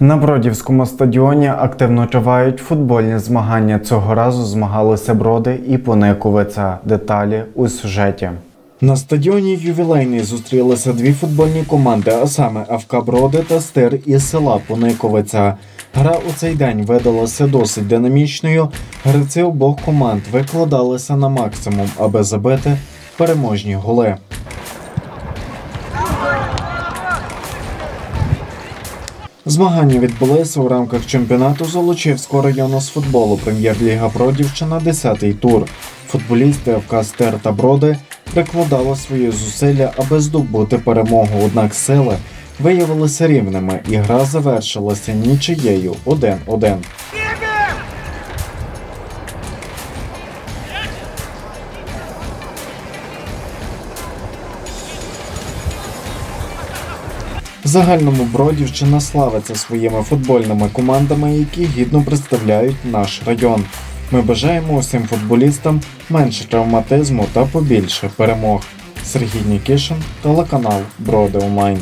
На Бродівському стадіоні активно тривають футбольні змагання. Цього разу змагалися броди і Пониковиця. Деталі у сюжеті. На стадіоні ювілейний зустрілися дві футбольні команди, а саме ФК Броди та Стир із села Пониковиця. Гра у цей день видалася досить динамічною. Гравці обох команд викладалися на максимум, аби забити переможні голи. Змагання відбулися у рамках чемпіонату Золочівського району з футболу Прем'єр-ліга Бродівщина 10-й тур. Футболісти ФК Стер та Броди прикладали свої зусилля, аби здобути перемогу. Однак сили виявилися рівними, і гра завершилася нічиєю 1-1. В загальному Бродівщина славиться своїми футбольними командами, які гідно представляють наш район. Ми бажаємо усім футболістам менше травматизму та побільше перемог. Сергій Нікішин, телеканал Броди Онлайн.